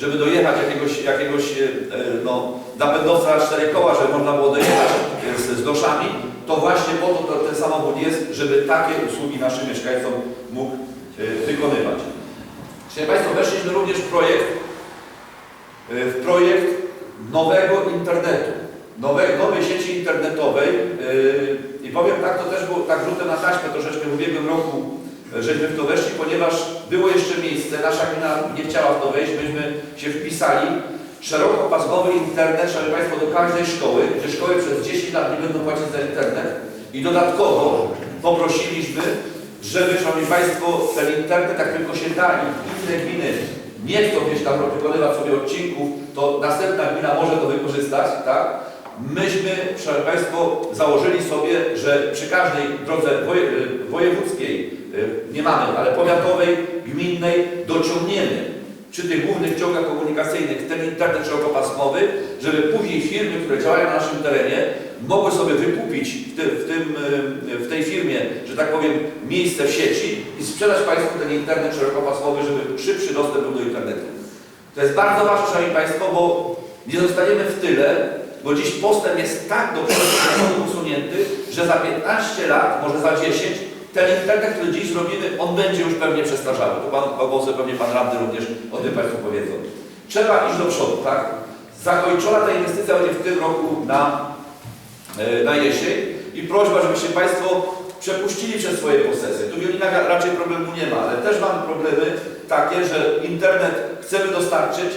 żeby dojechać jakiegoś, jakiegoś e, no, napędowca cztery koła, żeby można było dojechać z, z doszami, to właśnie po to, to ten samochód jest, żeby takie usługi naszym mieszkańcom mógł e, wykonywać. Szanowni Państwo, weszliśmy również w projekt, e, w projekt nowego internetu, nowej, nowej sieci internetowej i powiem tak, to też było tak rzutem na taśmę troszeczkę w ubiegłym roku, żeśmy w to weszli, ponieważ było jeszcze miejsce, nasza gmina nie chciała w to wejść, myśmy się wpisali, szerokopasmowy internet, Szanowni Państwo, do każdej szkoły, gdzie szkoły przez 10 lat nie będą płacić za internet i dodatkowo poprosiliśmy, żeby, Szanowni Państwo, ten internet, jak tylko się da i inne gminy nie chcą gdzieś tam wykonywać sobie odcinków, to następna gmina może to wykorzystać, tak? Myśmy, Szanowni Państwo, założyli sobie, że przy każdej drodze woje, wojewódzkiej, y, nie mamy, ale powiatowej, gminnej, dociągniemy przy tych głównych ciągach komunikacyjnych ten internet szerokopasmowy, żeby później firmy, które działają na naszym terenie, mogły sobie wykupić w, tym, w, tym, y, w tej firmie, że tak powiem, miejsce w sieci i sprzedać Państwu ten internet szerokopasmowy, żeby szybszy dostęp był do internetu. To jest bardzo ważne, Szanowni Państwo, bo nie zostaniemy w tyle, bo dziś postęp jest tak do przodu usunięty, że za 15 lat, może za 10, ten internet, który dziś zrobimy, on będzie już pewnie przestarzały. To Pan Pawłowcy, pewnie Pan Radny również o tym Państwu powiedzą. Trzeba iść do przodu, tak? Zakończona ta inwestycja będzie w tym roku na, e, na jesień i prośba, żebyście Państwo przepuścili przez swoje posesje. Tu w Wiolinach raczej problemu nie ma, ale też mamy problemy takie, że internet chcemy dostarczyć,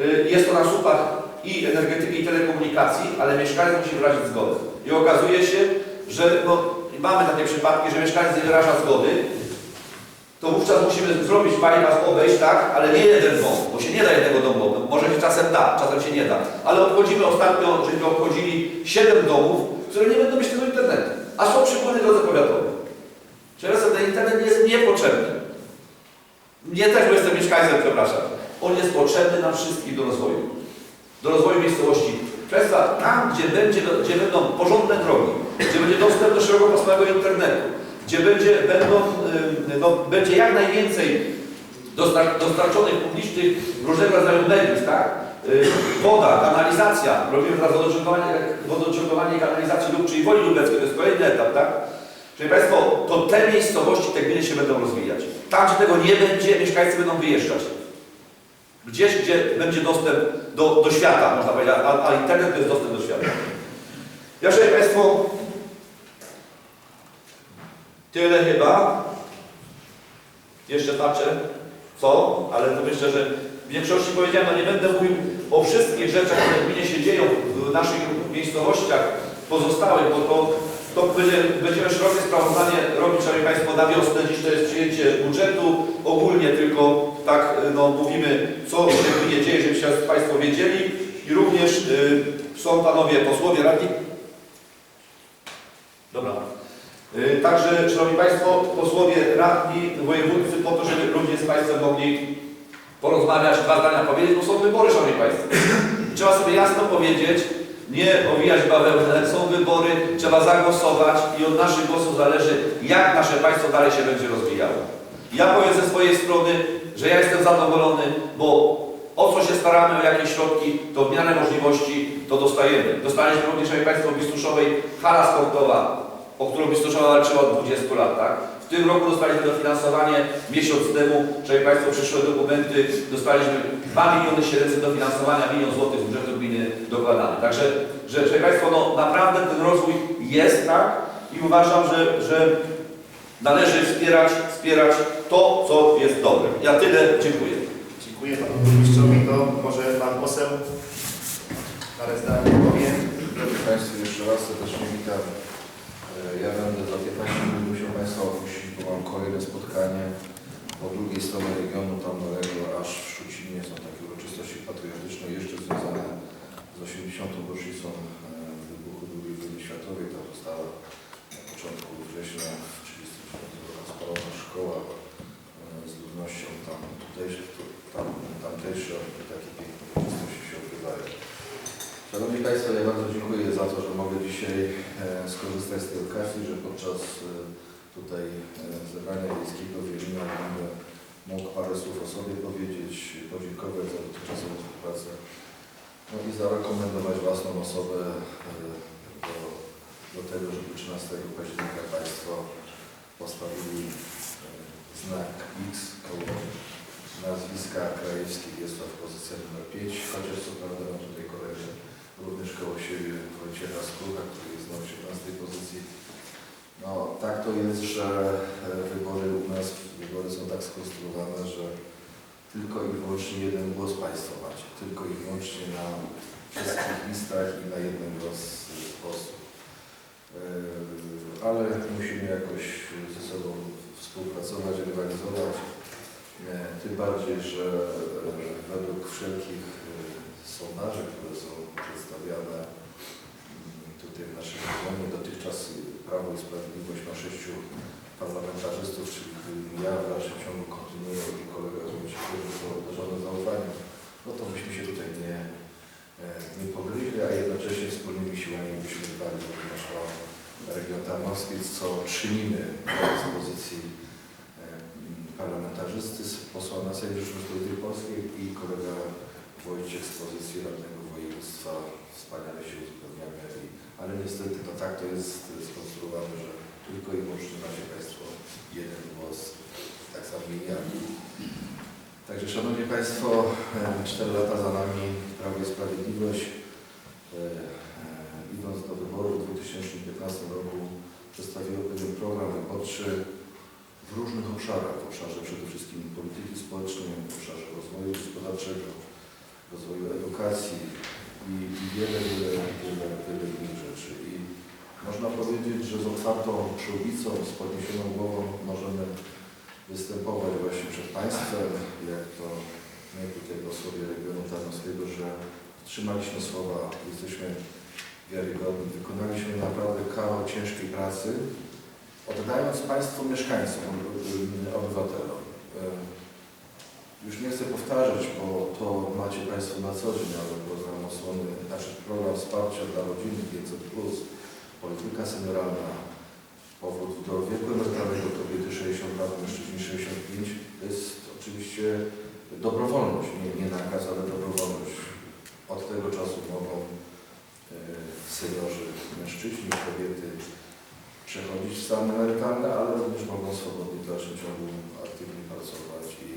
y, jest to na słupach i energetyki i telekomunikacji, ale mieszkaniec musi wyrazić zgodę. I okazuje się, że no, mamy takie przypadki, że mieszkaniec nie wyraża zgody, to wówczas musimy zrobić bypass, obejść, tak, ale nie jeden dom, bo się nie da jednego domu, może się czasem da, czasem się nie da, ale obchodzimy ostatnio, żeśmy obchodzili 7 domów, które nie będą mieć tego internetu, a są przy głównej drodze powiatowej. Czyli ten internet jest niepotrzebny. Mnie też, bo jestem mieszkańcem, przepraszam. On jest potrzebny nam wszystkim do rozwoju. Do rozwoju miejscowości. Państwa, tam, gdzie, będzie, gdzie będą porządne drogi, gdzie będzie dostęp do szerokopasmowego internetu, gdzie będzie, będą, ym, no, będzie jak najwięcej dostar dostarczonych publicznych różnego rodzaju mediów, tak? Y, Woda, kanalizacja, robimy teraz wodociągowanie, wodociągowanie i kanalizację lub, czyli woli lubeckiej, to jest kolejny etap, tak? Czyli Państwo, to te miejscowości, te gminy się będą rozwijać. Tam, gdzie tego nie będzie, mieszkańcy będą wyjeżdżać. Gdzieś, gdzie będzie dostęp do, do świata, można powiedzieć, a, a internet to jest dostęp do świata. Ja, Szanowni Państwo, tyle chyba. Jeszcze patrzę, co, ale to myślę, że w większości powiedziałem, no nie będę mówił o wszystkich rzeczach, które w gminie się dzieją w naszych pozostałych pozostałych, bo to to będzie, będziemy szerokie sprawozdanie robić, Szanowni Państwo, na wiosnę. Dziś to jest przyjęcie budżetu. Ogólnie tylko tak no, mówimy, co się gminie dzieje, żebyście Państwo wiedzieli. I również y, są Panowie posłowie radni. Dobra. Y, także, Szanowni Państwo, posłowie radni, wojewódcy, po to, żeby również z Państwem mogli porozmawiać, dwa zdania powiedzieć, bo są wybory, Szanowni Państwo. Trzeba sobie jasno powiedzieć, nie owijać bawełnę, są wybory, trzeba zagłosować i od naszych głosów zależy, jak nasze państwo dalej się będzie rozwijało. Ja powiem ze swojej strony, że ja jestem zadowolony, bo o co się staramy, o jakie środki, to w miarę możliwości to dostajemy. Dostaliśmy również, Szanowni Państwo, Bistuszowej hala sportowa, o którą Bistuszowa walczyła od 20 lat, tak? W tym roku dostaliśmy dofinansowanie, miesiąc temu, Szanowni Państwo, przyszłe dokumenty, dostaliśmy 2 miliony 700 dofinansowania, milion złotych z budżetu gminy dokładane. Także, że, Szanowni Państwo, no naprawdę ten rozwój jest, tak? I uważam, że, że należy wspierać, wspierać to, co jest dobre. Ja tyle, dziękuję. Dziękuję Panu Burmistrzowi. To może Pan Poseł parę zdań powie. Drodzy Państwo, jeszcze raz serdecznie witam. E, Ja będę za 15 minut musiał Państwa opuścić, bo mam kolejne spotkanie po drugiej stronie regionu, tam daleko, aż w Szczucinie są takie uroczystości patriotyczne, jeszcze związane z 80. rocznicą e, wybuchu II wojny światowej. Tam została na początku września w 1939 roku spalona szkoła tam tutejszych, tu- tam, tamtejsze takie piękne uroczystości się odbywają. Szanowni Państwo, ja bardzo dziękuję za to, że mogę dzisiaj e, skorzystać z tej okazji, że podczas e, tutaj e, zebrania wiejskiego w będę mógł parę słów o sobie powiedzieć, podziękować za dotychczasową pracę. No i zarekomendować własną osobę do, do tego, żeby 13 października Państwo postawili znak X koło nazwiska Krajewski. Jest to pozycja numer 5, chociaż co prawda mam tutaj kolegę również koło siebie Wojciecha Skóra, który jest na 18 pozycji. No tak to jest, że e, wybory u nas, wybory są tak skonstruowane, że tylko i wyłącznie jeden głos Państwo macie. Tylko i wyłącznie na wszystkich listach i na jeden głos posłów. E, Ale musimy jakoś ze sobą współpracować, rywalizować. E, Tym bardziej, że e, według wszelkich e, sondaży, które są przedstawiane mm, tutaj w naszym regionie, dotychczas Prawo i Sprawiedliwość ma sześciu parlamentarzystów, czyli ja w dalszym ciągu kontynuuję i kolega Wójcik, który został obdarzony zaufaniem, no to myśmy się tutaj nie, nie pogryźli, a jednocześnie wspólnymi siłami byśmy dbali o region tarnowski, co czynimy z pozycji e, parlamentarzysty, z posła na Sejm Rzeczypospolitej Polskiej i kolega Wojciech z pozycji radnego województwa. Wspaniale się uzupełniamy, ale niestety no tak to jest skonstruowane, że tylko i wyłącznie macie Państwo jeden głos, tak samo i ja. Także Szanowni Państwo, e, cztery lata za nami Prawo i Sprawiedliwość. E, e, Idąc do wyborów w 2015 roku przedstawiło pewien program wyborczy w różnych obszarach, w obszarze przede wszystkim polityki społecznej, w obszarze rozwoju gospodarczego, rozwoju edukacji i, i wiele, wiele, wiele, wiele innych rzeczy. I można powiedzieć, że z otwartą przyłbicą, z podniesioną głową możemy występować właśnie przed Państwem, jak to my tutaj posłowie regionu tarnowskiego, że trzymaliśmy słowa, jesteśmy wiarygodni, wykonaliśmy naprawdę kawał ciężkiej pracy, oddając Państwu mieszkańcom, y, obywatelom. Y, Już nie chcę powtarzać, bo to macie Państwo na co dzień, ale program osłony, znaczy program wsparcia dla rodziny 500+, polityka senioralna, powrót do wieku emerytalnego kobiety 60 lat, mężczyźni 65, to jest oczywiście dobrowolność, nie, nie nakaz, ale dobrowolność. Od tego czasu mogą seniorzy, mężczyźni, kobiety przechodzić w stany emerytalne, ale również mogą swobodnie w dalszym ciągu aktywnie pracować i,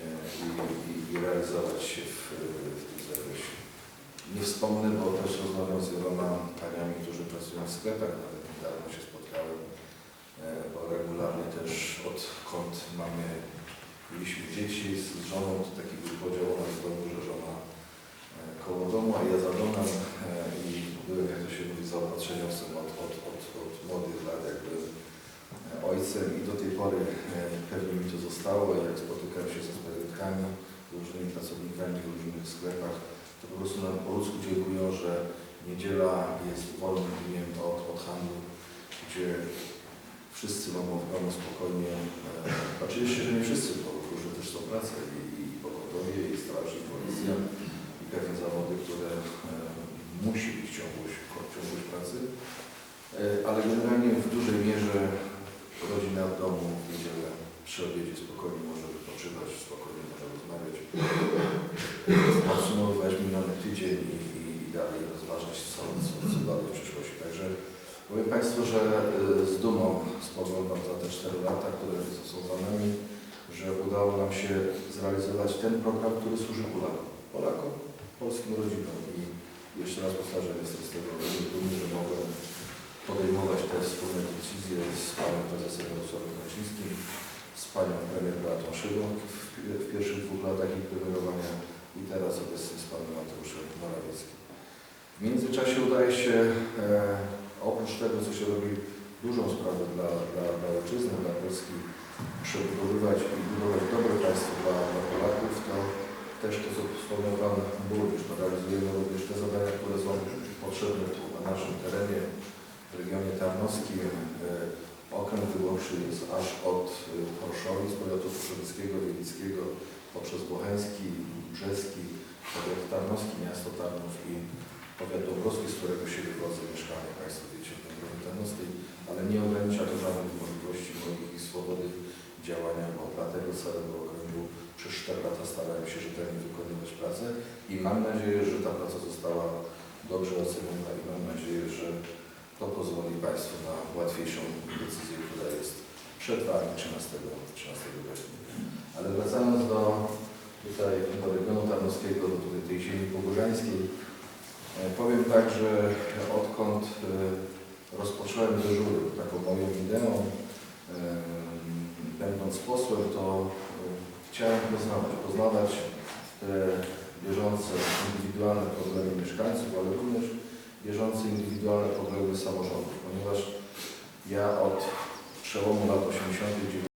e, i, i, i realizować się w, w tym zakresie. Nie wspomnę, bo też rozmawiam z wieloma paniami, którzy pracują w sklepach, nawet niedawno się spotkałem, e, bo regularnie też odkąd mamy, mieliśmy dzieci z żoną, to taki był podział u nas w domu, że żona e, koło domu, a ja za e, i byłem, jak to się mówi, zaopatrzeniowcem od, od, od, od młodych lat, jakby e, i do tej pory e, pewnie mi to zostało, jak spotykam się ze studentkami, różnymi pracownikami w różnych sklepach, to po prostu nam po ludzku dziękują, że niedziela jest wolnym dniem od, od handlu, gdzie wszyscy mogą domu spokojnie, e, oczywiście, że nie wszyscy, bo różne też są prace i, i pogotowie, i straż, i policja, i pewne zawody, które e, musi być ciągłość, ciągłość pracy, ale generalnie w dużej mierze rodzina w domu w niedzielę przy obiedzie spokojnie może wypoczywać, spokojnie może rozmawiać, podsumowywać miniony tydzień i, i dalej rozważać, co, co, co dalej w przyszłości. Także powiem Państwu, że y, z dumą spoglądam za te 4 lata, które są za nami, że udało nam się zrealizować ten program, który służy Polakom. Polakom, polskim rodzinom i jeszcze raz powtarzam, jestem z tego dumny, że mogę podejmować te wspólne decyzje z panem prezesem Jarosławem Kaczyńskim, z panią premier Beatą w, w pierwszych dwóch latach ich premierowania i teraz obecnie z panem Mateuszem Morawieckim. W międzyczasie udaje się, e, oprócz tego, co się robi dużą sprawę dla, dla, dla ojczyzny, dla Polski, przebudowywać i budować dobre państwo dla, dla Polaków, to też to, co wspomniał Pan Burmistrz, to realizujemy również te zadania, które są potrzebne na naszym terenie, w regionie tarnowskim. E, Okręg wyborczy jest aż od e, Horszowic, powiatu Koszowickiego, Wielickiego, poprzez Bocheński, Brzeski, powiat tarnowski, miasto Tarnów i powiat Dąbrowski, z którego się wywodzę mieszkanie, Państwo wiecie, w Dąbrowie Tarnowskiej, ale nie ogranicza to żadnych możliwości moich i swobody działania, bo dla tego całego okręgu przez 4 lata starałem się rzetelnie wykonywać pracę i mam nadzieję, że ta praca została dobrze oceniona i mam nadzieję, że to pozwoli Państwu na łatwiejszą decyzję, która jest przed Wami 13, 13 września. Ale wracając do tutaj do regionu tarnowskiego, do tutaj tej ziemi pogórzańskiej, e, powiem tak, że odkąd e, rozpocząłem dyżury, taką moją ideą, e, będąc posłem, to chciałem poznawać, poznawać te bieżące, indywidualne problemy mieszkańców, ale również bieżące indywidualne problemy samorządu, ponieważ ja od przełomu lat 80.